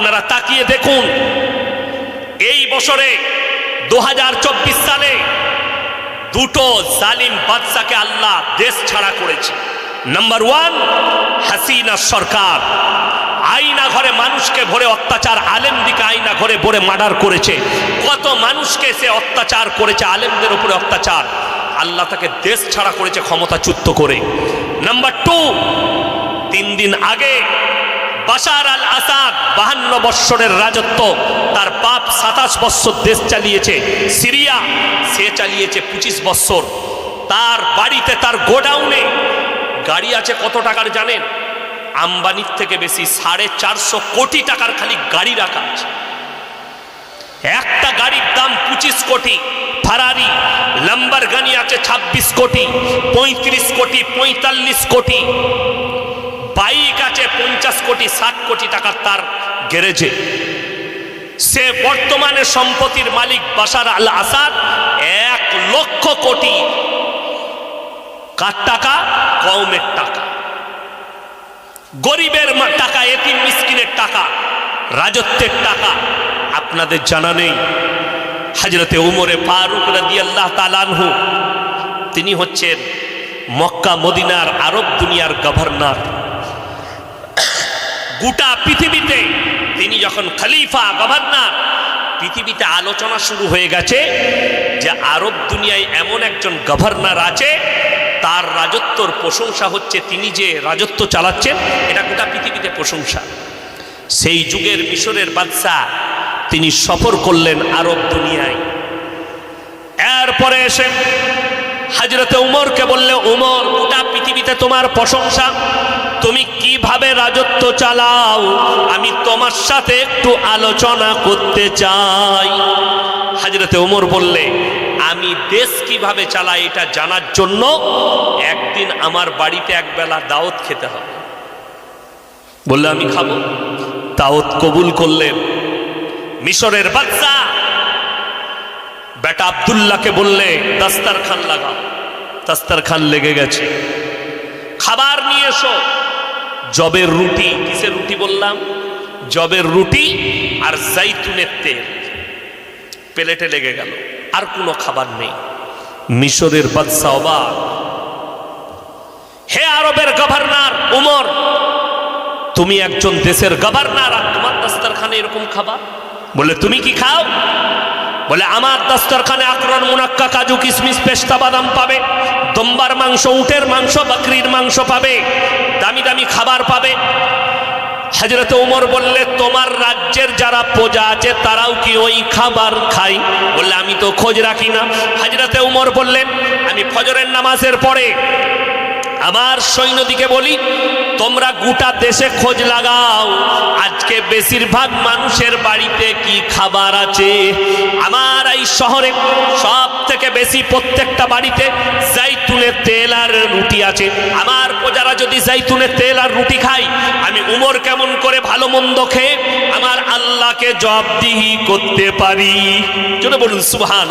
আপনারা তাকিয়ে দেখুন। এই বছরে দু হাজার চব্বিশ সালে দুটো জালিম বাদশাকে আল্লাহ দেশ ছাড়া করেছে। নাম্বার ওয়ান হাসিনা সরকার। আইনা ঘরে মানুষকে ভরে অত্যাচার আলেম দিকে আইনা ঘরে ভরে মার্ডার করেছে। কত মানুষকে সে অত্যাচার করেছে, আলেমদের উপরে অত্যাচার। আল্লাহ তাকে দেশ ছাড়া করেছে, ক্ষমতাচ্যুত করে। নাম্বার টু তিন দিন আগে বাশার আল আসাদ বাহান্ন বৎসরের রাজত্ব। তার বাপ সাতাশ বৎসর দেশ চালিয়েছে, সিরিয়া সে চালিয়েছে পঁচিশ বৎসর। তার বাড়িতে তার গোডাউনে গাড়ি আছে কত টাকার জানেন? আম্বানির থেকে বেশি, সাড়ে চারশো কোটি টাকার খালি গাড়ি রাখা আছে। একটা গাড়ির দাম পঁচিশ কোটি, ফারারি লাম্বার গানি আছে ছাব্বিশ কোটি, পঁয়ত্রিশ কোটি, পঁয়তাল্লিশ কোটি। বাইক আছে পঞ্চাশ কোটি, ষাট কোটি টাকার তার গ্যারেজে। সে বর্তমানে সম্পত্তির মালিক বাসার আল আসাদ, এক লক্ষ কোটি। কার টাকা? কমের টাকা। গরিবের টাকা, এতিম মিসকিনের টাকা, রাজত্বের টাকা। আপনাদের জানা নেই, হাজরতে উমরে ফারুক রাদি আল্লাহ তালানহু তিনি হচ্ছেন মক্কা, মদিনার আরব দুনিয়ার গভর্নর। গোটা পৃথিবীতে তিনি যখন খলিফা, গভর্নর, পৃথিবীতে আলোচনা শুরু হয়ে গেছে যে আরব দুনিয়ায় এমন একজন গভর্নর আছে, তার রাজত্বর প্রশংসা হচ্ছে তিনি যে রাজত্ব চালাচ্ছেন, এটা গোটা পৃথিবীতে প্রশংসা। সেই যুগের মিশরের বাদশাহ তিনি সফর করলেন আরব দুনিয়ায়। এরপরে এসে হাজরতে উমরকে বললে, উমর, গোটা পৃথিবীতে তোমার প্রশংসা তুমি কীভাবে রাজত্ব চালাও? আমি তোমার সাথে একটু আলোচনা করতে চাই। হাজরতে ওমর বললে, আমি দেশ কীভাবে চালাই এটা জানার জন্য একদিন আমার বাড়িতে একবেলা দাওয়াত খেতে হবে। বললে, আমি খাব। দাওয়াত কবুল করলেন মিশরের বাদশা বেটা আবদুল্লাহকে বললে দাস্তার খান লাগা দাস্তার খান লেগে গেছে। খাবার নিয়ে এসো। জবের রুটি, কিসের রুটি বললাম? জবের রুটি আর জাইতুনের তেল। প্লেটে লেগে গেল, আর কোনো খাবার নেই। মিশরের বাদশা অবাক। হে আরবের গভর্নর উমর, তুমি একজন দেশের গভর্নর আর তোমার দাস্তারখানে এরকম খাবার? বলে, তুমি কি খাও? বলে, আমার দস্তরখানে আকরণ মুনাক্কা কাজু কিশমিশ পেস্তা বাদাম পাবে, দম্বার মাংস, উটের মাংস, বকরির মাংস পাবে, দামি দামি খাবার পাবে। হাজরত উমর বললে, তোমার রাজ্যের যারা প্রজা আছে, তারাও কি ওই খাবার খায়? বললে, আমি তো খোঁজ রাখি না। হাজরতে উমর বললেন, আমি ফজরের নামাজের পরে আমার সৈন্যদিকে বলি, তোমরা গোটা দেশে খোঁজ লাগাও। আজকে বেশিরভাগ মানুষের বাড়িতে কি খাবার আছে? আমার এই শহরে সব থেকে বেশি প্রত্যেকটা বাড়িতে জাইতুনের তেল আর রুটি আছে। আমার প্রজারা যদি জাইতুনের তেল আর রুটি খাই আমি উমর কেমন করে ভালো মন্দ খেয়ে আমার আল্লাহকে জবাবদিহি করতে পারি? জন্য বলুন সুবহান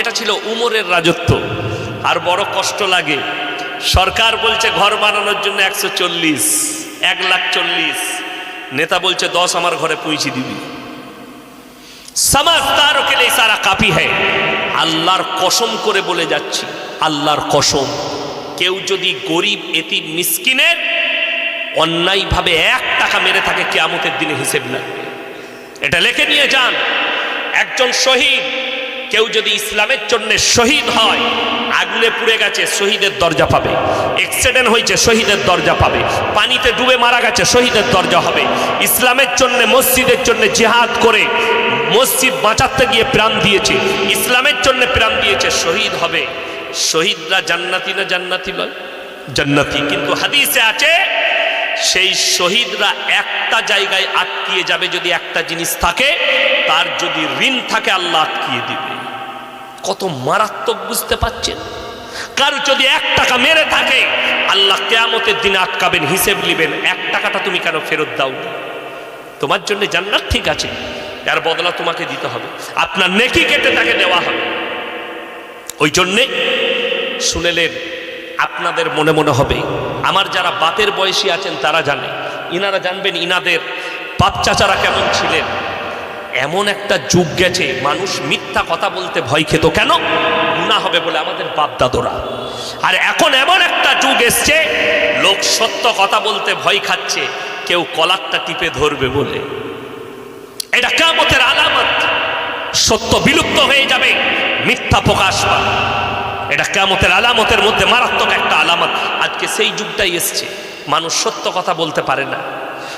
এটা ছিল উমরের রাজত্ব। আর বড় কষ্ট লাগে সরকার বলছে ঘর বানানোর জন্য একশো চল্লিশ, এক লাখ চল্লিশ। নেতা বলছে দশ আমার ঘরে পৌঁছে দিবি। কে লিয়ে সারা কাফি হ্যায়। আল্লাহর কসম করে বলে যাচ্ছি, আল্লাহর কসম। কেউ যদি গরিব এতি মিসকিনের অন্যায়ভাবে এক টাকা মেরে থাকে, কেয়ামতের দিনে হিসেব লাগবে। এটা লেখে নিয়ে যান। একজন শহীদ কেউ যদি ইসলামের জন্য শহীদ হয় আগুনে পুড়ে গেছে, শহীদের দরজা পাবে। অ্যাক্সিডেন্ট হয়েছে, শহীদের দরজা পাবে। পানিতে ডুবে মারা গেছে, শহীদের দরজা হবে। ইসলামের জন্য, মসজিদের জন্য জেহাদ করে মসজিদ বাঁচাতে গিয়ে প্রাণ দিয়েছে। ইসলামের জন্য প্রাণ দিয়েছে, শহীদ হবে। শহীদরা জান্নাতি না জান্নাতি নয়? জান্নাতি। কিন্তু হাদিসে আছে সেই শহীদরা একটা জায়গায় আটকিয়ে যাবে যদি একটা জিনিস থাকে, তার যদি ঋণ থাকে আল্লাহ আটকিয়ে দিবে। কত মারাত্মক বুঝতে পাচ্ছেন কার যদি এক টাকা মেরে থাকে, আল্লাহ কেয়ামতের দিনে আটকাবেন, হিসেব নিবেন, এক টাকাটা তুমি কেন ফেরত দাও তোমার জন্য জান্নাত ঠিক আছে তার বদলা তোমাকে দিতে হবে। আপনার নেকি কেটে তাকে দেওয়া হবে। ওই জন্যে শুনেলেন আপনাদের মনে মনে হবে। আমার যারা বাতের বয়সী আছেন, তারা জানে। ইনারা জানবেন ইনাদের বাপ চাচারা কেমন ছিলেন। এমন একটা যুগ গেছে, মানুষ মিথ্যা কথা বলতে ভয় খেত। কেন? গুণা হবে বলে আমাদের বাপ দাদরা। আর এখন এমন একটা যুগ এসছে, লোক সত্য কথা বলতে ভয় খাচ্ছে, কেউ কলারটা টিপে ধরবে বলে। এটা কেমতের আলামত। সত্য বিলুপ্ত হয়ে যাবে, মিথ্যা প্রকাশ পাবে। এটা কেমতের আলামতের মধ্যে মারাত্মক একটা আলামত। আজকে সেই যুগটাই এসছে। মানুষ সত্য কথা বলতে পারে না।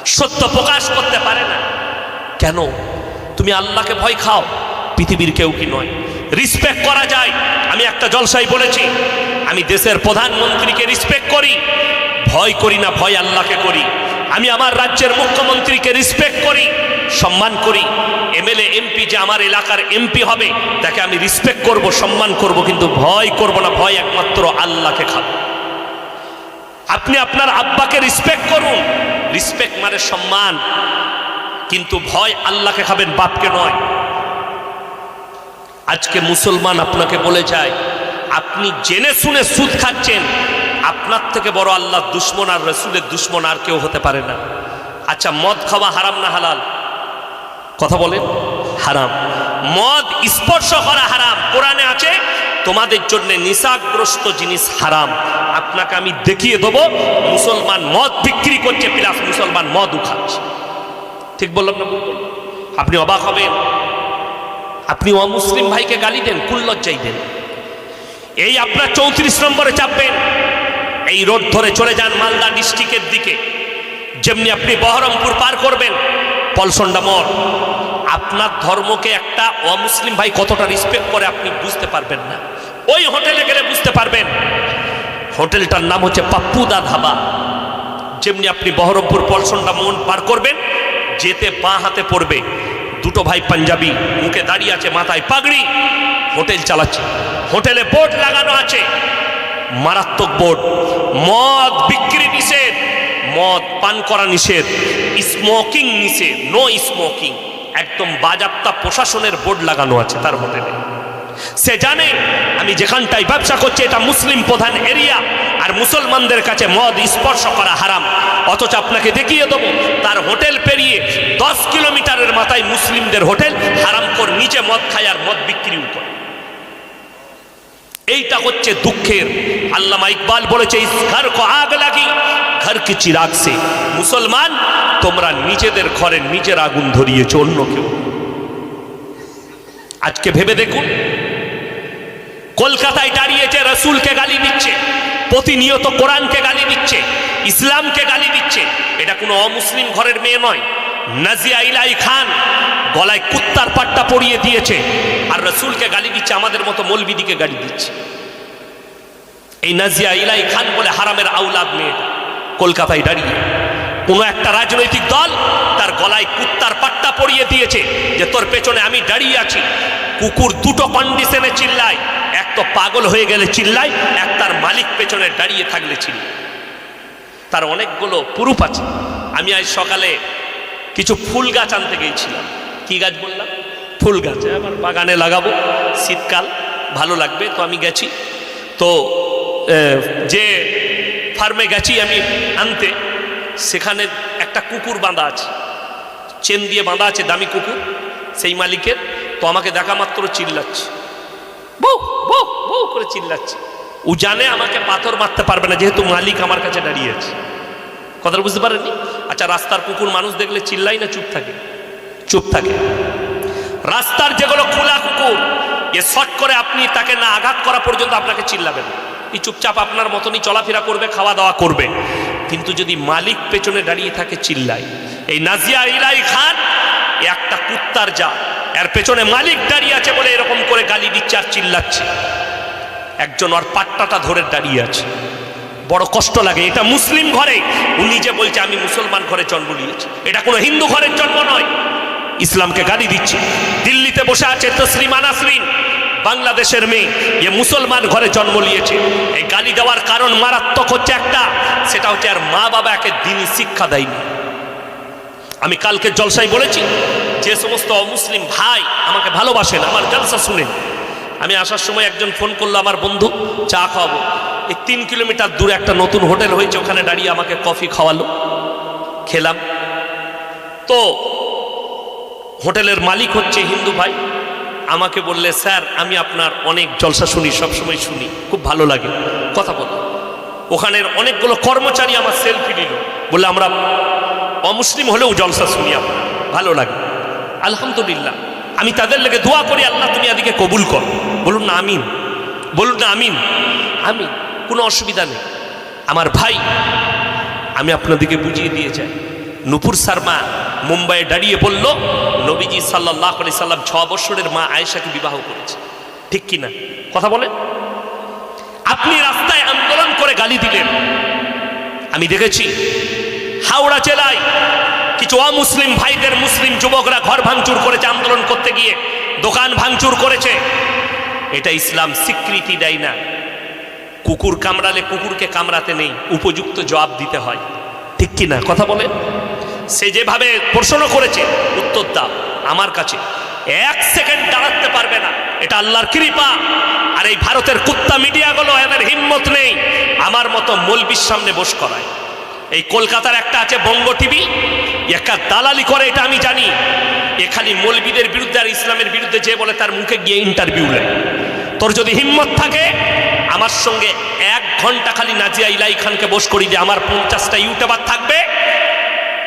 সত্য প্রকাশ করতে পারে না। কেন? তুমি আল্লাহকে ভয় খাও। পৃথিবীর কেউ কি নয়। রিসপেক্ট করা যায়। আমি একটা জলসাই বলেছি, আমি দেশের প্রধানমন্ত্রীকে রিসপেক্ট করি। ভয় করি না, ভয় আল্লাহকে করি। আমি আমার রাজ্যের মুখ্যমন্ত্রীকে রিসপেক্ট করি, সম্মান করি। এমএলএ, এমপি যে আমার এলাকার এমপি হবে, তাকে আমি রিসপেক্ট করব, সম্মান করব, কিন্তু ভয় করব না, ভয় একমাত্র আল্লাহকে খাব। আপনি আপনার আব্বাকে রিসপেক্ট করুন। রিসপেক্ট মানে সম্মান, কিন্তু ভয় আল্লাহকে খাবেন, বাপকে নয়। আজকে মুসলমান আপনাকে বলে যায়, আপনি জেনে শুনে সুদ খাচ্ছেন আপনার থেকে বড় আল্লাহ দুশ্মন আর রসুলের দুশ্মন আর কেউ হতে পারে না। আচ্ছা মদ খাওয়া হারাম না হালাল? কথা বলেন, হারাম। মদ স্পর্শ করা হারাম। কোরআনে আছে, তোমাদের জন্য নিশাগ্রস্ত জিনিস হারাম। আপনাকে আমি দেখিয়ে দেবো, মুসলমান মদ বিক্রি করছে, প্লাস মুসলমান মদ উখাচ্ছে ঠিক বললাম না আপনি অবাক হবেন। আপনি অমুসলিম ভাইকে গালি দেন কুল্লজ্জাই দেন। এই আপনার চৌত্রিশ নম্বরে চাপবেন। এই রোড ধরে চলে যান মালদা ডিস্ট্রিক্টের দিকে। যেমনি আপনি বহরমপুর পার করবেন, পলসন্ডা মোড়। আপনার ধর্মকে একটা অমুসলিম ভাই কতটা রিসপেক্ট করে আপনি বুঝতে পারবেন না। ওই হোটেলে গেলে বুঝতে পারবেন। হোটেলটার নাম হচ্ছে পাপ্পুদা ধাবা। যেমনি আপনি বহরমপুর পলসন্ডা মোড় পার করবেন, যেতে বাঁ হাতে পড়বে। দুটো ভাই পাঞ্জাবি, মুখে দাঁড়িয়ে আছে, মাথায় পাগড়ি। হোটেল চালাচ্ছে। হোটেলে বোর্ড লাগানো আছে। মারাত্মক বোর্ড মদ বিক্রি নিষেধ। মদ পান করা নিষেধ। স্মোকিং নিষেধ। নো স্মোকিং একদম বাজাপ্তা প্রশাসনের বোর্ড লাগানো আছে, তার হোটেলে সে জানে, আমি যেখানটায় ব্যবসা করছি, এটা মুসলিম প্রধান এরিয়া, আর মুসলমানদের কাছে মদ স্পর্শ করা হারাম। অথচ আপনাকে দেখিয়ে দেবো, তার হোটেল পেরিয়ে দশ কিলোমিটারের মাথায় মুসলিমদের হোটেল হারাম কর নিজে মদ খায় আর মদ বিক্রিও করে। এইটা হচ্ছে দুঃখের। আল্লামা ইকবাল বলেছে ঘর কো আগ লাগি, ঘর কি চিরাগ সে? মুসলমান, তোমরা নিজেদের ঘরে নিজের আগুন ধরিয়েছ, অন্য কেউ আজকে ভেবে দেখুন, কলকাতায় দাঁড়িয়েছে, রসুলকে গালি দিচ্ছে, প্রতিনিয়ত কোরআনকে গালি দিচ্ছে, ইসলামকে গালি দিচ্ছে। এটা কোনো অমুসলিম ঘরের মেয়ে নয়। নাজিয়া ইলাই খান গলায় কুত্তার পাট্টা পরিয়ে দিয়েছে আর রসুলকে গালি দিচ্ছে, আমাদের মতো মলবিদিকে গালি দিচ্ছে। এই নাজিয়া ইলাই খান বলে হারামের আউলাদ মেয়েটা কলকাতায় দাঁড়িয়ে কোনো একটা রাজনৈতিক দল তার গলায় কুত্তার পাট্টা পরিয়ে দিয়েছে যে তোর পেছনে আমি দাঁড়িয়ে আছি। কুকুর দুটো কন্ডিশনে চিল্লায়, এক তো পাগল হয়ে গেলে চিল্লায়, এক তার মালিক পেছনে দাঁড়িয়ে থাকলে চিল্লায়। তার অনেকগুলো প্রুফ আছে। আমি আজ সকালে কিছু ফুল গাছ আনতে গিয়েছিলাম। কি গাছ বললাম? ফুল গাছ। আমার বাগানে লাগাবো। শীতকাল, ভালো লাগবে, তো আমি গেছি। তো যে ফার্মে গেছি আমি আনতে, সেখানে একটা কুকুর বাঁধা আছে। চেন দিয়ে বাঁধা আছে, দামি কুকুর, সেই মালিকের। তো আমাকে দেখা মাত্র চিল্লাচ্ছে। বউ বউ বউ করে চিল্লাচ্ছে। ও জানে আমাকে পাথর মারতে পারবে না, যেহেতু মালিক আমার কাছে দাঁড়িয়ে আছে। কথাটা বুঝতে পারেননি? আচ্ছা রাস্তার কুকুর মানুষ দেখলে চিল্লাই না চুপ থাকে? চুপ থাকে। রাস্তার যেগুলো খোলা কুকুর এ শট করে আপনি তাকে না আঘাত করা পর্যন্ত আপনাকে চিল্লাবেন এই চুপচাপ আপনার মতনই চলাফেরা করবে খাওয়া দাওয়া করবে। কিন্তু যদি মালিক পেছনে দাঁড়িয়ে থাকে, চিল্লাই। এই নাজিয়া ইলাই খান একটা কুত্তার যা এর পেছনে মালিক দাঁড়িয়ে আছে বলে এরকম করে গালি দিচ্ছে আর চিল্লাচ্ছে। একজন ওর পাট্টাটা ধরে দাঁড়িয়ে আছে। বড় কষ্ট লাগে। এটা মুসলিম ঘরে। উনি যে বলছে, আমি মুসলমান ঘরে জন্ম নিয়েছি। এটা কোনো হিন্দু ঘরের জন্ম নয়। ইসলামকে গালি দিচ্ছে। দিল্লিতে বসে আছে তসলিমা নাসরিন, বাংলাদেশের মেয়ে। এ মুসলমান ঘরে জন্ম নিয়েছে। এই গালি দেওয়ার কারণ মারাত্মক হচ্ছে একটা। সেটা হচ্ছে আর মা বাবা একে দিনই শিক্ষা দেয়নি। আমি কালকে জলসাই বলেছি, যে সমস্ত অমুসলিম ভাই আমাকে ভালোবাসেন, আমার জলসা শুনেন। আমি আসার সময় একজন ফোন করল আমার বন্ধু, চা খাওয়াবো। এই তিন কিলোমিটার দূরে একটা নতুন হোটেল হয়েছে, ওখানে দাঁড়িয়ে আমাকে কফি খাওয়ালো, খেলাম। তো হোটেলের মালিক হচ্ছে হিন্দু ভাই, আমাকে বললে, স্যার, আমি আপনার অনেক জলসা শুনি, সবসময় শুনি, খুব ভালো লাগে। কথা বল ওখানের অনেকগুলো কর্মচারী আমার সেলফি নিল, বললে, আমরা অমুসলিম হলেও জলসা শুনি আপনার ভালো লাগে। আলহামদুলিল্লাহ, আমি তাদের লেগে দোয়া করি, আল্লাহ তুমি আদিকে কবুল কর। বলুন না আমিন। বলুন না আমিন। আমি, কোনো অসুবিধা নেই। আমার ভাই, আমি আপনাদেরকে বুঝিয়ে দিয়ে যাই। নুপুর শর্মা মুম্বাইয়ে দাঁড়িয়ে বলল, নবীজি সাল্লাহ আলি সাল্লাম ছ বছরের মা আয়েশাকে বিবাহ করেছে। ঠিক কি না কথা বলেন। আপনি রাস্তায় আন্দোলন করে গালি দিলেন। আমি দেখেছি, হাওড়া জেলায় কিছু অমুসলিম ভাইদের মুসলিম যুবকরা ঘর ভাঙচুর করেছে আন্দোলন করতে গিয়ে, দোকান ভাঙচুর করেছে। এটা ইসলাম স্বীকৃতি দেয় না। কুকুর কামড়ালে কুকুরকে কামড়াতে নেই, উপযুক্ত জবাব দিতে হয়। ঠিক কি না কথা বলে সে যেভাবে প্রশ্ন করেছে, উত্তর দাও, আমার কাছে। এক সেকেন্ড দাঁড়াতে পারবে না। এটা আল্লাহর কৃপা। আর এই ভারতের কুত্তা মিডিয়াগুলো এদের হিম্মত নেই। আমার মতো মলবির সামনে বস করায়। এই কলকাতার একটা আছে বঙ্গ টিভি। একটা দালালি করে, এটা আমি জানি। এ খালি মলবিদের বিরুদ্ধে আর ইসলামের বিরুদ্ধে যে বলে তার মুখে গিয়ে ইন্টারভিউ নেয়। তোর যদি হিম্মত থাকে, আমার সঙ্গে এক ঘণ্টা খালি নাজিয়া ইলাই খানকে বস করি যে আমার পঞ্চাশটা ইউটিউবার থাকবে,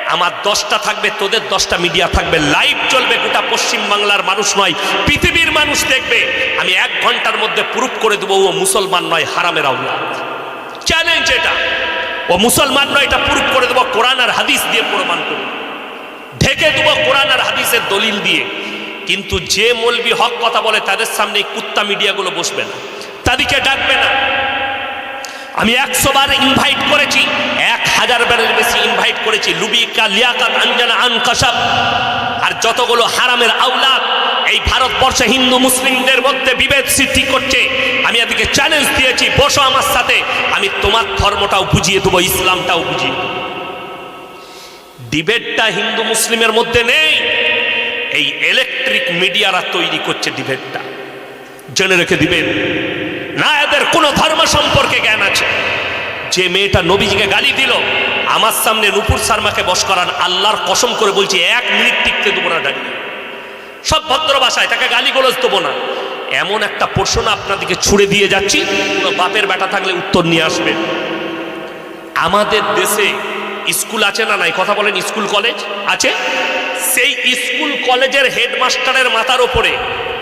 আমার দশটা থাকবে, তোদের দশটা মিডিয়া থাকবে। লাইভ চলবে গোটা পশ্চিম বাংলার মানুষ নয়, পৃথিবীর মানুষ দেখবে। আমি এক ঘণ্টার মধ্যে প্রুফ করে দেবো ও মুসলমান নয়, হারামের আউলা চ্যালেঞ্জ এটা। ও মুসলমান নয়, এটা প্রুফ করে দেবো, কোরআন আর হাদিস দিয়ে প্রমাণ করব ঢেকে দেবো কোরআন আর হাদিসের দলিল দিয়ে। কিন্তু যে মলবি হক কথা বলে, তাদের সামনে এই কুত্তা মিডিয়াগুলো বসবে না। তাদেরকে ডাকবে না। আমি একশো বার ইনভাইট করেছি, এক হাজার বারের বেশি ইনভাইট করেছি। লুবিকা, লিয়াকাত, আঞ্জানা আন কাসাব আর যতগুলো হারামের আউলাদ এই ভারতবর্ষে হিন্দু মুসলিমদের মধ্যে বিভেদ সৃষ্টি করছে। আমি এদিকে চ্যালেঞ্জ দিয়েছি, বসো আমার সাথে। আমি তোমার ধর্মটাও বুঝিয়ে দেবো, ইসলামটাও বুঝিয়ে দেবো। ডিবেটটা হিন্দু মুসলিমের মধ্যে নেই। এই ইলেকট্রিক মিডিয়ারা তৈরি করছে ডিবেটটা। জেনে রেখে দিবেন। না, এদের কোনো ধর্ম সম্পর্কে জ্ঞান আছে। যে মেয়েটা নবীজিকে গালি দিল, আমার সামনে নুপুর শর্মাকে বস করান, আল্লাহর কসম করে বলছি, এক মিনিট টিকতে দেবো না দাঁড়িয়ে। সব ভদ্র ভাষায়, তাকে গালি গোলজ দেবো না। এমন একটা প্রশ্ন আপনাদেরকে ছুড়ে দিয়ে যাচ্ছি বাপের বেটা থাকলে উত্তর নিয়ে আসবে। আমাদের দেশে স্কুল আছে না নাই? কথা বলেন, স্কুল কলেজ আছে? সেই স্কুল কলেজের হেডমাস্টারের মাথার ওপরে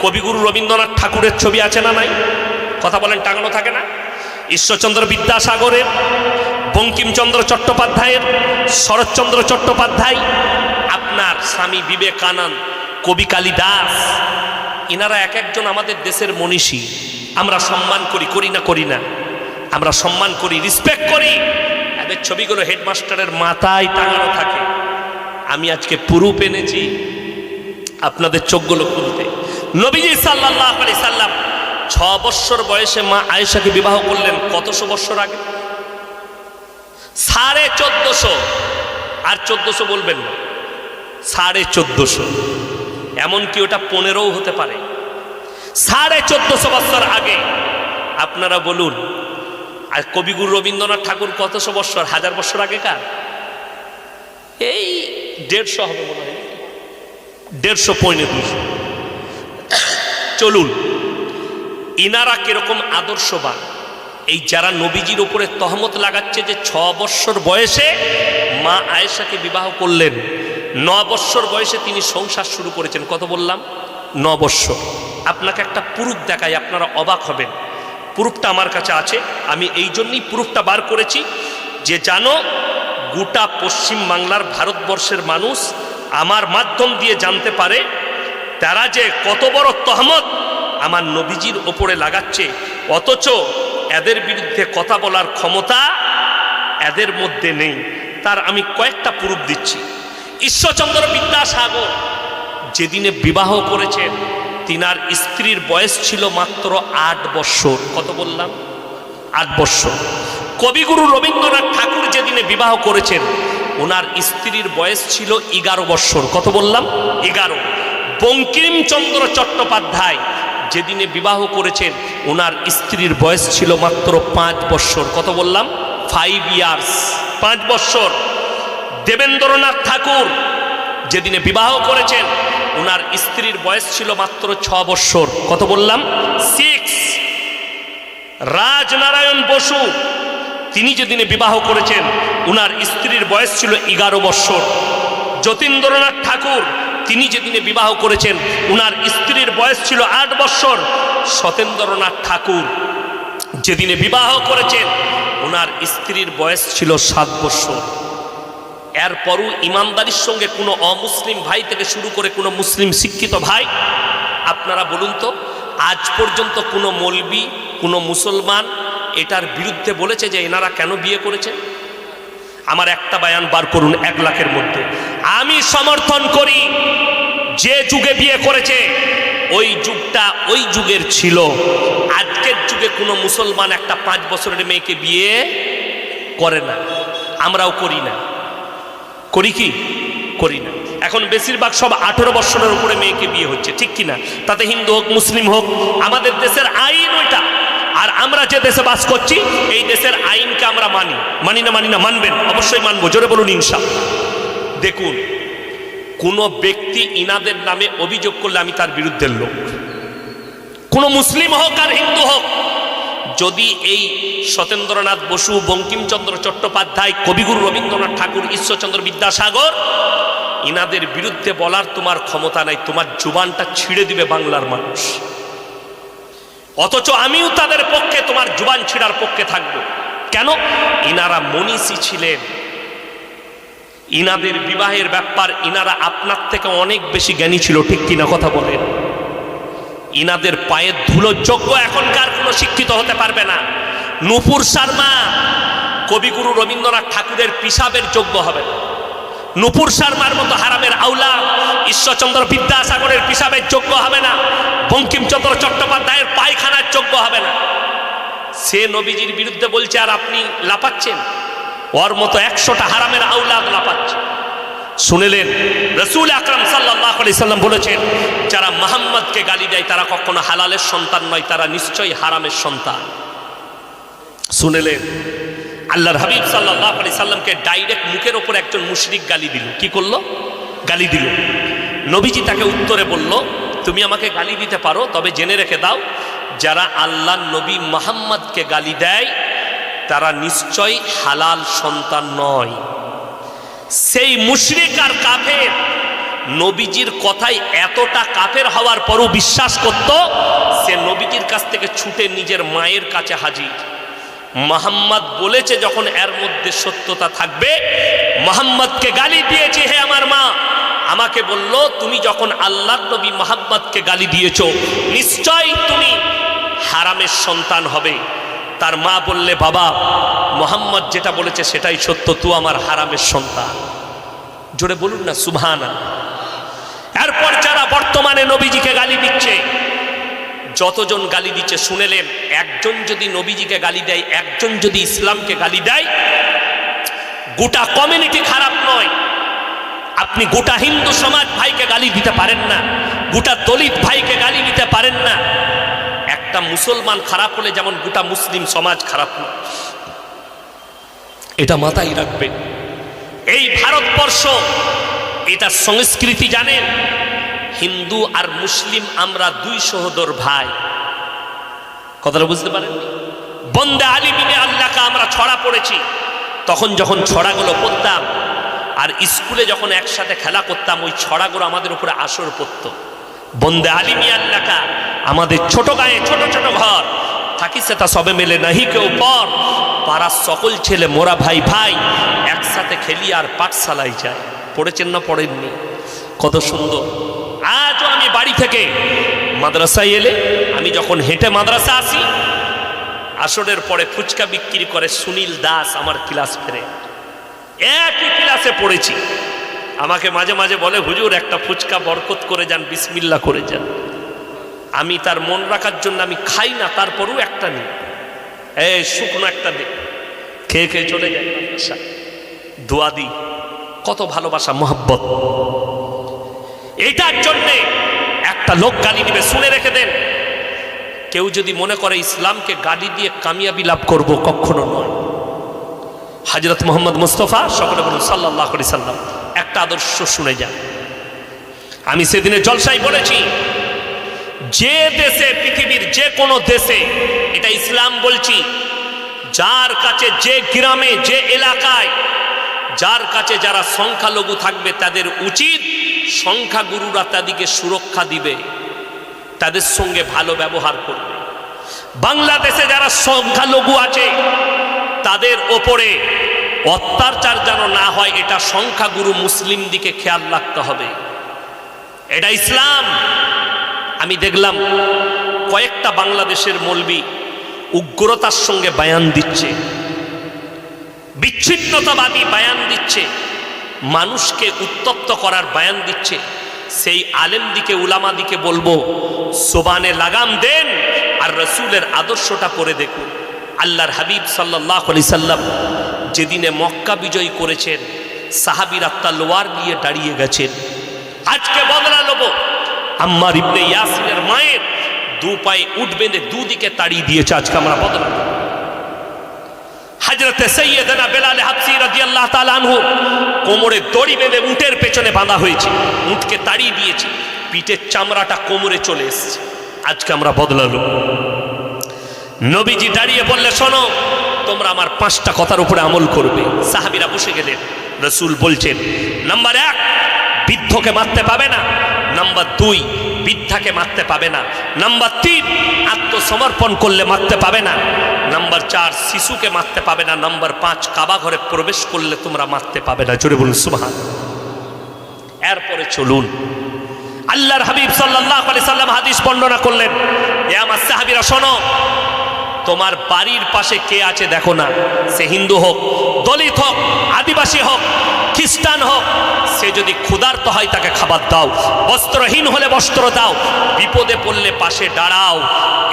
কবিগুরু রবীন্দ্রনাথ ঠাকুরের ছবি আছে না নাই? কথা বলেন, টাঙানো থাকে না? ঈশ্বরচন্দ্র বিদ্যাসাগরের, বঙ্কিমচন্দ্র চট্টোপাধ্যায়ের, শরৎচন্দ্র চট্টোপাধ্যায়, আপনার স্বামী বিবেকানন্দ কবি কালিদাস এনারা এক একজন আমাদের দেশের মনীষী। আমরা সম্মান করি করি না করি না। আমরা সম্মান করি রিসপেক্ট করি। এদের ছবিগুলো হেডমাস্টারের মাথায় টাঙানো থাকে। আমি আজকে পুরুপ এনেছি আপনাদের চোখগুলো খুলতে। নবীজি সাল্লাহ আলি সাল্লাম ছ বৎসর বয়সে মা আয়েশাকে বিবাহ করলেন কতশো বৎসর আগে? সাড়ে চোদ্দশো। আর চোদ্দশো বলবেন না, সাড়ে চোদ্দশো। এমনকি ওটা পনেরোও হতে পারে। সাড়ে চোদ্দশো বৎসর আগে, আপনারা বলুন, আর কবিগুরু রবীন্দ্রনাথ ঠাকুর কতশো বৎসর, হাজার বৎসর আগেকার? এই দেড়শো হবে মনে হয়। দেড়শো পয়নে দুশো চলুন, ইনারা কীরকম আদর্শবান? এই যারা নবীজির উপরে তহমত লাগাচ্ছে যে ছ বৎসর বয়সে মা আয়েশাকে বিবাহ করলেন ন বৎসর বয়সে তিনি সংসার শুরু করেছেন, কত বললাম? ন বৎসর। আপনাকে একটা পুরুষ দেখায় আপনারা অবাক হবেন। প্রুফটা আমার কাছে আছে, আমি এই জন্যই প্রুফটা বার করেছি যে জানো, গোটা পশ্চিম বাংলার ভারতবর্ষের মানুষ আমার মাধ্যম দিয়ে জানতে পারে, তারা যে কত বড় তহমত আমার নবীজির ওপরে লাগাচ্ছে, অথচ এদের বিরুদ্ধে কথা বলার ক্ষমতা এদের মধ্যে নেই। তার আমি কয়েকটা প্রুফ দিচ্ছি। ঈশ্বরচন্দ্র বিদ্যাসাগর যেদিনে বিবাহ করেছেন, তিনার স্ত্রীর বয়স ছিল মাত্র আট বৎসর। কত বললাম? আট বৎসর। কবিগুরু রবীন্দ্রনাথ ঠাকুর যেদিনে বিবাহ করেছেন, ওনার স্ত্রীর বয়স ছিল এগারো বৎসর। কত বললাম? এগারো। বঙ্কিমচন্দ্র চট্টোপাধ্যায় যেদিনে বিবাহ করেছেন, ওনার স্ত্রীর বয়স ছিল মাত্র পাঁচ বৎসর। কত বললাম? ফাইভ ইয়ার্স পাঁচ বৎসর। দেবেন্দ্রনাথ ঠাকুর যেদিনে বিবাহ করেছেন ওনার স্ত্রীর বয়স ছিল মাত্র ছ বৎসর। কত বললাম? সিক্স রাজনারায়ণ বসু, তিনি যেদিনে বিবাহ করেছেন, উনার স্ত্রীর বয়স ছিল এগারো বৎসর। যতীন্দ্রনাথ ঠাকুর, তিনি যেদিনে বিবাহ করেছেন, উনার স্ত্রীর বয়স ছিল আট বৎসর। সতেন্দ্রনাথ ঠাকুর যেদিনে বিবাহ করেছেন ওনার স্ত্রীর বয়স ছিল সাত বৎসর। এরপরও ইমানদারির সঙ্গে কোনো অমুসলিম ভাই থেকে শুরু করে কোনো মুসলিম শিক্ষিত ভাই, আপনারা বলুন তো, আজ পর্যন্ত কোনো মলবি, কোনো মুসলমান এটার বিরুদ্ধে বলেছে যে এনারা কেন বিয়ে করেছে? আমার একটা বায়ান বার করুন এক লাখের মধ্যে। আমি সমর্থন করি, যে যুগে বিয়ে করেছে, ওই যুগটা ওই যুগের ছিল। আজকের যুগে কোনো মুসলমান একটা পাঁচ বছরের মেয়েকে বিয়ে করে না। আমরাও করি না। করি কি? করি না। এখন বেশিরভাগ সব আঠেরো বছরের উপরে মেয়েকে বিয়ে হচ্ছে, ঠিক কি না? তাতে হিন্দু হোক, মুসলিম হোক, আমাদের দেশের আইন ওইটা। আর আমরা যে দেশে বাস করছি, এই দেশের আইনকে আমরা মানি। মানি না মানি না, মানবেন, অবশ্যই মানবো, জোরে বলুন ইনসা দেখুন, কোনো ব্যক্তি ইনাদের নামে অভিযোগ করলে আমি তার বিরুদ্ধের লোক। কোনো মুসলিম হোক আর হিন্দু হোক যদি এই সতেন্দ্রনাথ বসু, বঙ্কিমচন্দ্র চট্টোপাধ্যায়, কবিগুরু রবীন্দ্রনাথ ঠাকুর, ঈশ্বরচন্দ্র বিদ্যাসাগর, ইনাদের বিরুদ্ধে বলার তোমার ক্ষমতা নাই, তোমার জুবানটা ছিঁড়ে দিবে বাংলার মানুষ। অথচ আমিও তাদের পক্ষে, তোমার জুবান ছিঁড়ার পক্ষে থাকব। কেন? ইনারা মনীষী ছিলেন। ইনাদের বিবাহের ব্যাপার, ইনারা আপনার থেকে অনেক বেশি জ্ঞানী ছিল, ঠিক কিনা কথা বলেন। ইনাদের পায়ের ধুলো যোগ্য এখনকার কোনো শিক্ষিত হতে পারবে না। নূপুর শর্মা কবিগুরু রবীন্দ্রনাথ ঠাকুরের পিসাবের যোগ্য হবে। নূপুর শর্মার মতো হারামের আউলা ঈশ্বরচন্দ্র বিদ্যাসাগরের পিসাবের যোগ্য হবে না। বঙ্কিমচন্দ্র চট্টোপাধ্যায়ের পায়খানার যোগ্য হবে না। সে নবীজির বিরুদ্ধে বলছে, আর আপনি লাপাচ্ছেন ওর মতো একশোটা হারামের আউলাদ লাপাচ্ছে শুনেলেন। রসুল আকরাম সাল্লাহ আলি সাল্লাম বলেছেন, যারা মোহাম্মদকে গালি দেয়, তারা কখনো হালালের সন্তান নয়, তারা নিশ্চয়ই হারামের সন্তান। শুনেলেন। আল্লাহর হাবিব সাল্লাহ আলি সাল্লামকে ডাইরেক্ট মুখের ওপর একজন মুশরিক গালি দিল। কি করল? গালি দিল। নবীজি তাকে উত্তরে বলল, তুমি আমাকে গালি দিতে পারো, তবে জেনে রেখে দাও, যারা আল্লাহ নবী মোহাম্মদকে গালি দেয়, তারা নিশ্চয় হালাল সন্তান নয়। সেই মুশরিক আর কাফের। নবীজির কথায় এতটা কাফের হওয়ার পরও বিশ্বাস করত, সে নবীজির কাছ থেকে ছুটে নিজের মায়ের কাছে হাজির। মোহাম্মদ বলেছে যখন এর মধ্যে সত্যতা থাকবে, মোহাম্মদকে গালি দিয়েছে, হে আমার মা, আমাকে বলল, তুমি যখন আল্লাহ নবী মোহাম্মদকে গালি দিয়েছ নিশ্চয় তুমি হারামের সন্তান হবে। তার মা বললে, বাবা, মোহাম্মদ যেটা বলেছে সেটাই সত্য, তু আমার হারামের সন্তান। জোরে বলুন না সুবহানা এরপর যারা বর্তমানে নবীজিকে গালি দিচ্ছে, যতজন গালি দিচ্ছে, শুনেলেন, একজন যদি নবীজিকে গালি দেয়, একজন যদি ইসলামকে গালি দেয়, গোটা কমিউনিটি খারাপ নয়। আপনি গোটা হিন্দু সমাজ ভাইকে গালি দিতে পারেন না, গোটা দলিত ভাইকে গালি দিতে পারেন না। একটা মুসলমান খারাপ হলে যেমন গোটা মুসলিম সমাজ খারাপ না এটা মাথায় রাখবেন। এই ভারতবর্ষ, এটা সংস্কৃতি জানেন হিন্দু আর মুসলিম আমরা দুই সহোদর ভাই। কথাটা বুঝতে পারেন বন্দে আলী আলিমিনে আল্লাহকে আমরা ছড়া পড়েছি, তখন যখন ছড়াগুলো পড়তাম, আর স্কুলে যখন একসাথে খেলা করতাম, ওই ছড়াগুলো আমাদের উপরে আসর পড়তো। বন্দে আলিমি আল্লাহকা আমাদের ছোট গায়ে ছোট ছোট ঘর। থাকি তা সবে মেলে নাহি কেউ পর। পাড়ার সকল ছেলে, মোরা ভাই ভাই, একসাথে খেলি আর পাঠশালায় যায় পড়েছেন না পড়েননি? কত সুন্দর। আজও আমি বাড়ি থেকে মাদ্রাসায় এলে আমি যখন হেঁটে মাদ্রাসা আসি, আসরের পরে ফুচকা বিক্রি করে সুনীল দাস আমার ক্লাস ফেরে। একই ক্লাসে পড়েছি। আমাকে মাঝে মাঝে বলে, হুজুর, একটা ফুচকা বরকত করে যান, বিসমিল্লা করে যান। আমি তার মন রাখার জন্য আমি খাই না, তারপরও একটা নিই। এই শুকনো একটা দে। খেয়ে খেয়ে চলে যায় দোয়া দিই। কত ভালোবাসা, মোহাব্বত। এইটার জন্যে একটা লোক গালি দিবে, শুনে রেখে দেন। কেউ যদি মনে করে ইসলামকে গালি দিয়ে কামিয়াবি লাভ করব, কখনো নয়। হাজরত মোহাম্মদ মুস্তফা সকলে বলুন সাল্লাহ সাল্লাম, একটা আদর্শ শুনে যান। আমি সেদিনে জলসাই বলেছি, যে দেশে, পৃথিবীর যে কোনো দেশে, এটা ইসলাম বলছি, যার কাছে যে গ্রামে, যে এলাকায়, যার কাছে যারা সংখ্যালঘু থাকবে, তাদের উচিত সংখ্যাগুরুরা তাদেরকে সুরক্ষা দিবে, তাদের সঙ্গে ভালো ব্যবহার করবে। বাংলাদেশে যারা সংখ্যালঘু আছে তাদের ওপরে অত্যাচার যেন না হয়, এটা সংখ্যাগুরু মুসলিম দিকে খেয়াল রাখতে হবে। এটা ইসলাম। আমি দেখলাম কয়েকটা বাংলাদেশের মলবি উগ্রতার সঙ্গে বায়ান দিচ্ছে। বিচ্ছিন্নতাবাদী বায়ান দিচ্ছে। মানুষকে উত্তপ্ত করার বায়ান দিচ্ছে। সেই আলেম দিকে, উলামা দিকে বলব, সোবানে লাগাম দেন আর রসুলের আদর্শটা পরে দেখুন। আল্লাহর হাবিব সাল্লাহ আলি সাল্লাম যেদিনে মক্কা বিজয় করেছেন, সাহাবির আত্মা লোয়ার নিয়ে দাঁড়িয়ে গেছেন। আজকে বদলা নেব। আম্মার ইবনে ইয়াসিনের মায়ের দু পায়ে উঠ বেঁধে দুদিকে তাড়িয়ে দিয়েছে আজকে আমরা বদলা হাফসি কোমরে দড়ি বেঁধে উটের পেছনে বাঁধা হয়েছে, উটকে তাড়িয়ে দিয়েছে, পিঠের চামড়াটা কোমরে চলে আজকে আমরা বদলালো নবীজি দাঁড়িয়ে বললে, শোনো, তোমরা আমার পাঁচটা কথার উপরে আমল করবে। সাহাবিরা বসে গেলেন, রসুল বলছেন, নাম্বার এক, বৃদ্ধকে মারতে পাবে না। নাম্বার দুই, বৃদ্ধাকে মারতে পাবে না। নাম্বার তিন, আত্মসমর্পণ করলে মারতে পাবে না। নাম্বার চার, শিশুকে মারতে পাবে না। নাম্বার পাঁচ, কাবা ঘরে প্রবেশ করলে তোমরা মারতে পাবে না। জোরে বলুন সুবহান এরপরে চলুন। আল্লাহর হাবিব সাল্লাল্লাহু আলাইহি সাল্লাম হাদিস বর্ণনা করলেন, এ আমার সাহাবীরা, শোনো তোমার বাড়ির পাশে কে আছে দেখো না। সে হিন্দু হোক, দলিত হোক, আদিবাসী হোক, খ্রিস্টান হোক, সে যদি ক্ষুধার্ত হয় তাকে খাবার দাও, বস্ত্রহীন হলে বস্ত্র দাও, বিপদে পড়লে পাশে দাঁড়াও।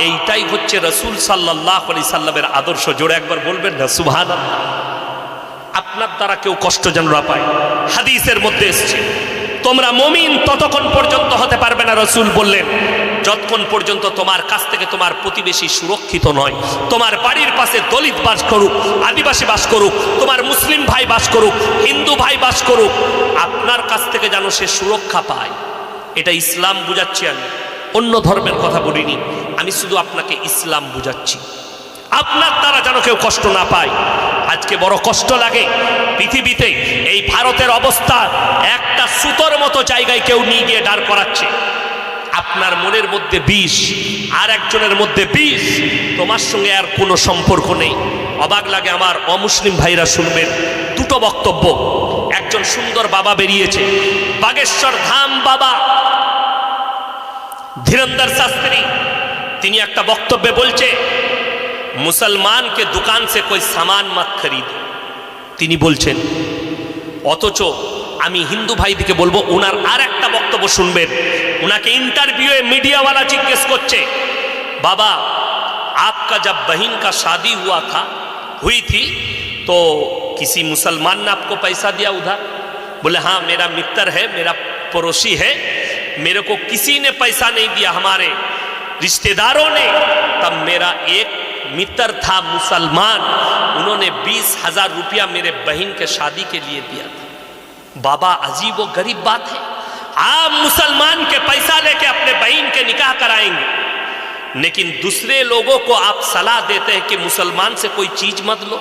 এইটাই হচ্ছে রসুল সাল্লাহ আলি সাল্লামের আদর্শ। জোরে একবার বলবেন না সুভান আপনার দ্বারা কেউ কষ্ট যেন না পায়। হাদিসের মধ্যে এসছে। তোমরা মমিন ততক্ষণ পর্যন্ত হতে পারবে না, রসুল বললেন। যতক্ষণ পর্যন্ত তোমার কাছ থেকে তোমার প্রতিবেশী সুরক্ষিত নয়, তোমার বাড়ির পাশে দলিত বাস করুক, আদিবাসী বাস করুক, তোমার মুসলিম ভাই বাস করুক, হিন্দু ভাই বাস করুক, আপনার কাছ থেকে যেন সে সুরক্ষা পায়। এটা ইসলাম বুঝাচ্ছি আমি, অন্য ধর্মের কথা বলিনি, আমি শুধু আপনাকে ইসলাম বুঝাচ্ছি। আপনার দ্বারা যেন কেউ কষ্ট না পায়, আজকে বড় কষ্ট লাগে, পৃথিবীতে এই ভারতের অবস্থা একটা সুতোর মতো জায়গায় কেউ নিয়ে গিয়ে দাঁড় করাচ্ছে। আপনার মনের মধ্যে বিষ, আর একজনের মধ্যে বিষ, তোমার সঙ্গে আর কোনো সম্পর্ক নেই। অবাক লাগে আমার অমুসলিম ভাইরা শুনবেন। দুটো বক্তব্য। একজন সুন্দর বাবা বেরিয়েছে। বাগেশ্বর ধাম বাবা। ধীরেন্দর শাস্ত্রী, তিনি একটা বক্তব্যে বলছে, মুসলমানকে দোকান সে কই সামান মত খরিদ? তিনি বলছেন অথচ আমি হিন্দু ভাইদিকে বলবো ওনার আর একটা বক্তব্য শুনবেন ওনাকে ইন্টারভিউয়ে মিডিয়াওয়ালা জিজ্ঞেস করছে বাবা आपका जब बहन का शादी हुआ था हुई थी तो किसी मुसलमान ने आपको पैसा दिया उधर बोले हाँ मेरा मित्र है मेरा पड़ोसी है मेरे को किसी ने पैसा नहीं दिया हमारे रिश्तेदारों ने तब मेरा एक मित्र था मुसलमान, उन्होंने बीस हज़ार रुपया मेरे बहन के शादी के लिए दिया था। बाबा, अजीब वो गरीब बात है। आप मुसलमान के पैसा लेके अपने बहन के निकाह कराएँगे। लेकिन दूसरे लोगों को आप सलाह देते हैं कि मुसलमान से कोई चीज़ मत लो।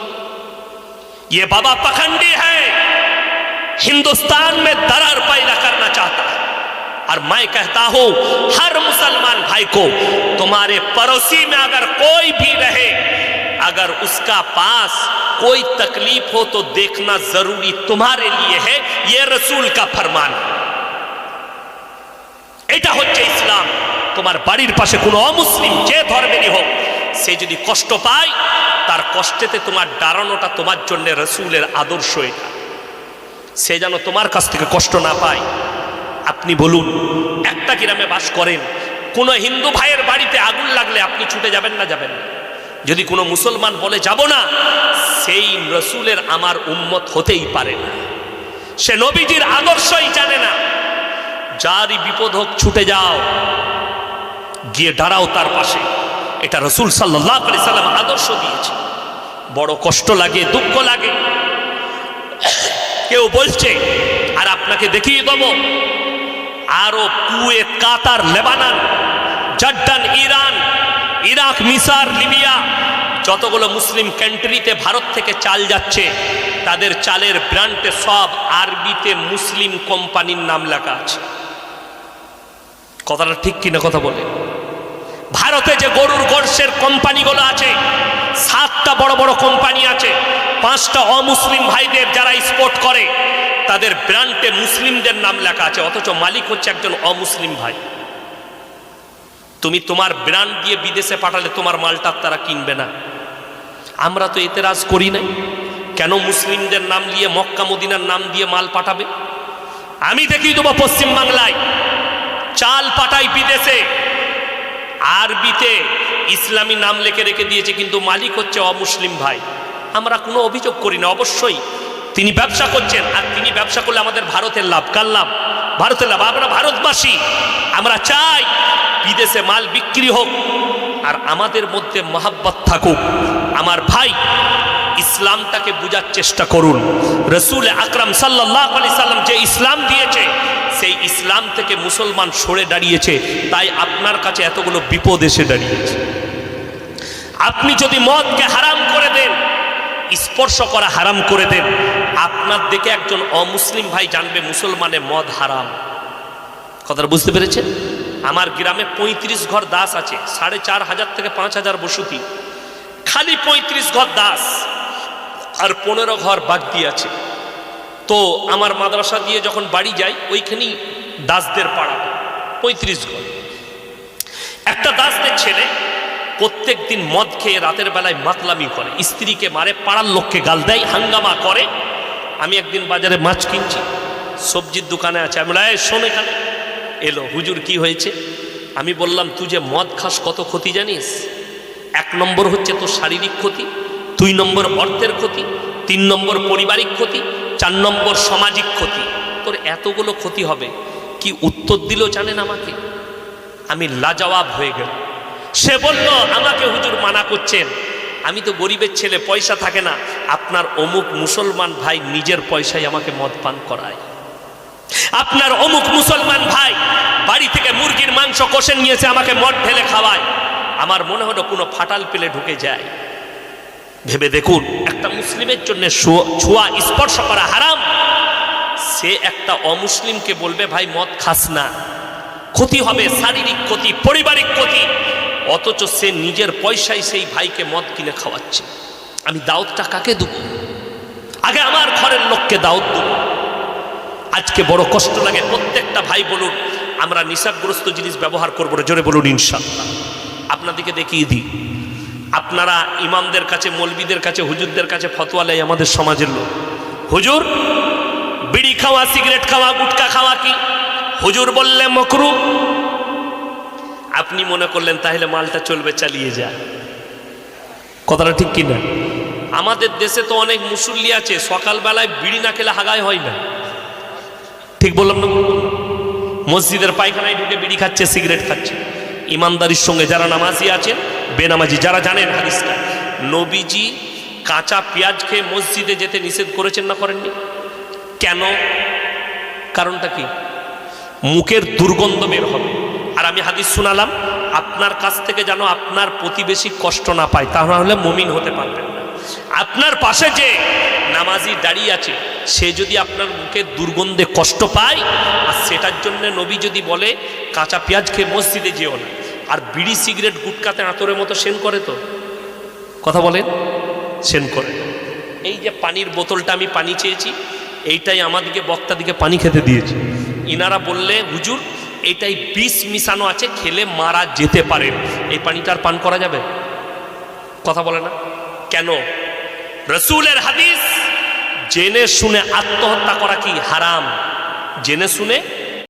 ये बाबा पखंडी है। हिंदुस्तान में और मैं कहता हूं हर मुसलमान भाई को तुम्हारे पड़ोसी में अगर कोई भी रहे अगर उसका पास कोई तकलीफ हो तो देखना जरूरी तुम्हारे लिए है यह रसूल का फरमान है এটা হচ্ছে ইসলাম তোমার বাড়ির পাশে কোনো অমুসলিম যে ধর্মেরই হোক সে যদি কষ্ট পায় তার কষ্টেতে তোমার দাঁড়ানোটা তোমার জন্য রসুলের আদর্শ এটা সে যেন তোমার কাছ থেকে কষ্ট না পায় আপনি বলুন, একটা গ্রামে বাস করেন, কোনো হিন্দু ভাইয়ের বাড়িতে আগুন লাগলে আপনি ছুটে যাবেন না যাবেন? না যদি কোনো মুসলমান বলে, যাব না, সেই রসুলের আমার উম্মত হতেই পারে না। সে নবীজির আদর্শই জানে না। যারই বিপদ হোক, ছুটে যাও। গিয়ে দাঁড়াও তার পাশে। এটা রসুল সাল্লাহ আলি সাল্লাম আদর্শ দিয়েছে। বড় কষ্ট লাগে, দুঃখ লাগে। কেউ বলছে, আর আপনাকে দেখিয়ে দেব। Arab Kuwait Qatar, Lebanon, Jordan, Iran, Iraq, মিসার, Libya, যতগুলো মুসলিম কান্ট্রিতে ভারত থেকে চাল যাচ্ছে, তাদের চালের ব্র্যান্ডে সব আরবিতে মুসলিম কোম্পানির নাম লেখা আছে। কথাটা ঠিক কিনা কথা বলে। ভারতে যে গরুর গোর্ষের কোম্পানিগুলো আছে, সাতটা বড় বড় কোম্পানি আছে, পাঁচটা অমুসলিম ভাইদের যারা স্পোর্ট করে, তাদের ব্র্যান্ডে মুসলিমদের নাম লেখা আছে, অথচ মালিক হচ্ছে একজন অমুসলিম ভাই। তুমি তোমার ব্র্যান্ড দিয়ে বিদেশে পাঠালে তোমার মালটা তারা কিনবে না। আমরা তো এতেরাজ করি নাই, কেন মুসলিমদের নাম দিয়ে মক্কা মদিনার নাম দিয়ে মাল পাঠাবে? আমি দেখি দেবো পশ্চিমবাংলায়, চাল পাঠাই বিদেশে আরবিতে ইসলামী নাম লেখে রেখে দিয়েছে, কিন্তু মালিক হচ্ছে অমুসলিম ভাই। আমরা কোনো অভিযোগ করি না, অবশ্যই। তিনি ব্যবসা করছেন, আর তিনি ব্যবসা করলে আমাদের ভারতের লাভ। কার লাভ? ভারতের লাভ। আমরা ভারতবাসী। আমরা চাই বিদেশে মাল বিক্রি হোক, আর আমাদের মধ্যে মহাব্বত থাকুক। আমার ভাই, ইসলামটাকে বোঝার চেষ্টা করুন। রসুল আকরাম সাল্লাহ আলি সাল্লাম যে ইসলাম দিয়েছে সেই ইসলাম থেকে মুসলমান সরে দাঁড়িয়েছে, তাই আপনার কাছে এতগুলো বিপদ এসে দাঁড়িয়েছে। আপনি যদি মদকে হারাম করে দেন, স্পর্শ করা হারাম করে দেন, আপনার দেখে একজন অমুসলিম ভাই জানবে মুসলমানের মদ হারাম। কথাটা বুঝতে পেরেছেন? আমার গ্রামে পঁয়ত্রিশ ঘর দাস আছে, সাড়ে চার হাজার থেকে পাঁচ হাজার বসতি। খালি পঁয়ত্রিশ ঘর দাস, আর পনেরো ঘর বাগদি আছে। তো আমার মাদ্রাসা দিয়ে যখন বাড়ি যাই ওইখানেই দাসদের পাড়া পঁয়ত্রিশ ঘর। একটা দাসদের ছেলে প্রত্যেক দিন মদ খেয়ে রাতের বেলায় মাতলামি করে। স্ত্রীকে মারে পাড়ার লোককে গাল দেয় হাঙ্গামা করে। আমি একদিন বাজারে মাছ কিনছি সবজির দোকানে আছে। আমি "এই, শোন এখানে। এলো হুজুর কি হয়েছে? আমি বললাম তুই যে মদ খাস কত ক্ষতি জানিস? এক নম্বর হচ্ছে তোর শারীরিক ক্ষতি দুই নম্বর অর্থের ক্ষতি তিন নম্বর পারিবারিক ক্ষতি চার নম্বর সামাজিক ক্ষতি। তোর এতগুলো ক্ষতি হবে, কি উত্তর দিল জানেন আমাকে? আমি লাজবাব হয়ে গেল। সে বলল, আমাকে হুজুর মানা করছেন। আমি তো গরিবের ছেলে, পয়সা থাকে না। আপনার অমুক মুসলমান ভাই নিজের পয়সায় আমাকে মদ পান করায়। আপনার অমুক মুসলমান ভাই বাড়ি থেকে মুরগির মাংস কষে নিয়েছে, আমাকে মদ ঢেলে খাওয়ায়। আমার মনে হলো কোনো ফাটাল পেলে ঢুকে যায়। ভেবে দেখুন, একটা মুসলিমের জন্য ছোঁয়া, স্পর্শ করা হারাম। সে একটা অমুসলিমকে বলবে, ভাই, মদ খাস না। ক্ষতি হবে, শারীরিক ক্ষতি, পারিবারিক ক্ষতি। অথচ সে নিজের পয়সায় সেই ভাইকে মদ কিনে খাওয়াচ্ছে। আমি দাউদটা কাকে দেব? আগে আমার ঘরের লোককে দাউদ দেব। আজকে বড় কষ্ট লাগে, প্রত্যেকটা ভাই বলুন, আমরা নিশাগ্রস্ত জিনিস ব্যবহার করব জোরে বলুন ইনশাল্লাহ আপনাদেরকে দেখিয়ে দিই আপনারা ইমামদের কাছে, মলবিদের কাছে, হুজুরদের কাছে ফতোয়া লেয় আমাদের সমাজের লোক। হুজুর, বিড়ি খাওয়া, সিগারেট খাওয়া, গুটকা খাওয়া কি? হুজুর বললে মকরু। আপনি মনে করলেন, তাহলে মালটা চলবে, চালিয়ে যা। কথাটা ঠিক কিনা? আমাদের দেশে তো অনেক মুসল্লি আছে, সকালবেলায় বিড়ি না খেলে হাগায় হয় না। ঠিক বললাম না মসজিদের পায়খানায় ঢুকে বিড়ি খাচ্ছে, সিগারেট খাচ্ছে। ইমানদারির সঙ্গে যারা নামাজি আছেন, বেনামাজি, যারা জানেন হাদিসটা, নবীজি কাঁচা পেঁয়াজ খেয়ে মসজিদে যেতে নিষেধ করেছেন না করেননি? কেন? কারণটা কি? মুখের দুর্গন্ধ বের হবে। আর আমি হাদিস শুনালাম, আপনার কাছ থেকে যেন আপনার প্রতিবেশী কষ্ট না পায়, তাহলে মমিন হতে পারবেন আপনার পাশে যে নামাজি দাঁড়িয়ে আছে, সে যদি আপনার মুখে দুর্গন্ধে কষ্ট পায়, আর সেটার জন্য নবী যদি বলে, কাঁচা পেঁয়াজ খেয়ে মসজিদে যেও না, আর বিড়ি, সিগারেট, গুটকাতে আঁতরের মতো সেন করে তো? কথা বলেন, সেন করে। এই যে পানির বোতলটা আমি পানি চেয়েছি, এইটাই আমাদেরকে বক্তাদিকে পানি খেতে দিয়েছে। ইনারা বললে, হুজুর, এটাই বিষ মিশানো আছে, খেলে মারা যেতে পারে। এই পানিটা আর পান করা যাবে? কথা বলে না? কেন? রসুলের হাদিস জেনে শুনে আত্মহত্যা করা কি হারাম? জেনে শুনে